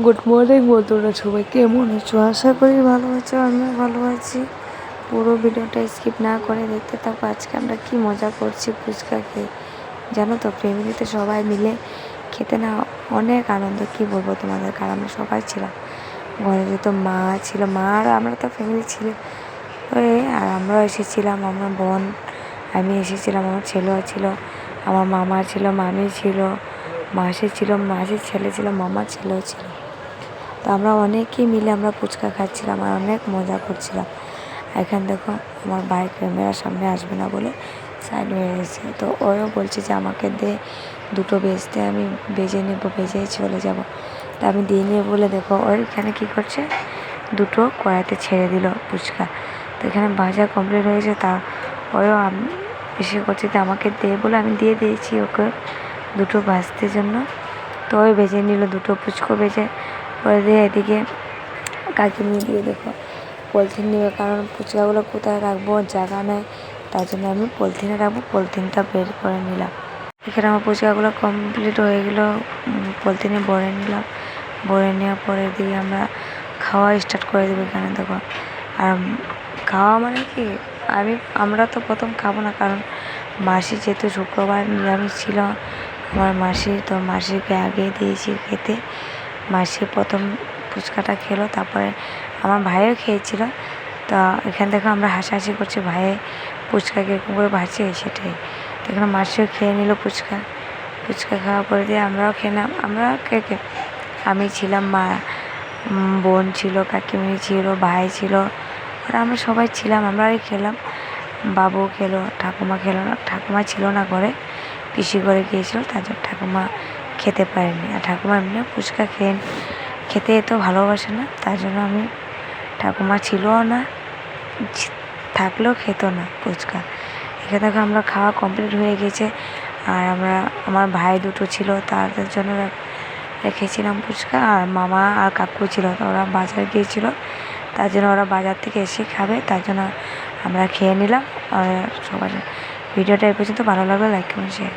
Good morning বন্ধুরা, সবাই কেমন আছো? আশা করি ভালো আছো, আমিও ভালো আছি। পুরো ভিডিওটা স্কিপ না করে দেখতে থাকো। আজকে আমরা কি মজা করছি ফুচকা খেয়ে? জানো তো, ফ্যামিলিতে সবাই মিলে খেতে না অনেক আনন্দ, কি বলব তোমাদের? কারণ আমরা সবাই ছিলাম। ঘরে যেহেতু মা ছিল, মা আর আমরা তো ফ্যামিলি ছিল। আর আমরাও এসেছিলাম, আমার বোন, আমি এসেছিলাম, আমার ছেলেও ছিল, আমার মামা ছিল, মামি ছিল, মাসি ছিল, মাসির ছেলে ছিল, মামার ছেলেও ছিল। তো আমরা অনেকেই মিলে আমরা ফুচকা খাচ্ছিলাম আর অনেক মজা করছিলাম। এখানে দেখো আমার ভাই ক্যামেরার সামনে আসবে না বলে সাইড হয়ে গেছে তো ওও বলছে যে, আমাকে দে, দুটো বেচতে আমি বেজে নেব বেজে চলে যাব। তা আমি দিয়ে নিয়ে বলে দেখো ওইখানে কী করছে? দুটো কড়াইতে ছেড়ে দিল ফুচকা। তো এখানে ভাজা কমপ্লিট হয়েছে তা ওও আমি বেশি করছে যে, আমাকে দে বলে আমি দিয়ে দিয়েছি ওকে দুটো ভাজতে জন্য। তো ওই বেজে নিল, দুটো ফুচকো ভেজে। দিয়ে এদিকে কাকিমি দিয়ে দেখো পলিথিন নেবে, কারণ ফুচকাগুলো কোথায় রাখব, জায়গা নেই, তার জন্য আমি পলিথিনে রাখব পলিথিনটা বের করে নিলাম। এখানে আমার ফুচকাগুলো কমপ্লিট হয়ে গেলো পলিথিনে ভরে নিলাম। ভরে নেওয়ার পরে দিয়ে আমরা খাওয়া স্টার্ট করে দেবো এখানে, দেখো। আর খাওয়া মানে কি? আমি, আমরা তো প্রথম খাব না, কারণ মাসি যেহেতু শুক্রবার নিরামিষ ছিল, আমার মাসি, তো মাসিকে আগে দিয়েছি খেতে। মাসি প্রথম ফুচকাটা খেলো, তারপরে আমার ভাইও খেয়েছিল। তো এখান থেকে আমরা হাসাহাসি করছি, ভাইয়ে ফুচকা কীরকম করে ভাজছে সেটাই। এখানে মাসিও খেয়ে নিল ফুচকা। ফুচকা খাওয়া পরে দিয়ে আমরাও খেলাম আমরা কে কে? আমি ছিলাম মা বোন ছিল, কাকিমণি ছিল, ভাই ছিল। আর আমরা সবাই ছিলাম, আমরাই খেলাম। বাবু খেলো, ঠাকুমা খেলো না, ঠাকুমা ছিল না ঘরে। পিসি ঘরে গিয়েছিল তার জন্য ঠাকুমা খেতে পারেনি। আর ঠাকুমা এমনি ফুচকা খেয়ে খেতে এত ভালোবাসে না, তার জন্য আমি ঠাকুমা ছিলও না থাকলেও খেত না ফুচকা। এখানে দেখো আমরা খাওয়া কমপ্লিট হয়ে গেছে, আর আমরা আমার ভাই দুটো ছিল, তাদের জন্য রেখেছিলাম ফুচকা, আর মামা আর কাকু ছিল ওরা বাজার গিয়েছিল। তার জন্য ওরা বাজার থেকে এসে খাবে, তার জন্য আমরা খেয়ে নিলাম। আর সবার ভিডিওটা এই পর্যন্ত, ভালো লাগলে লাইক কমেন্ট শেয়ার